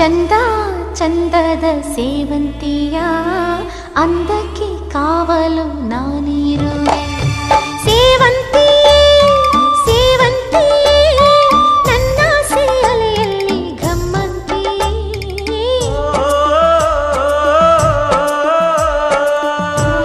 ಚಂದಾ ಚಂದದ ಸೇವಂತಿಯ ಅಂದಕ್ಕೆ ಕಾವಲು ನಾನೇ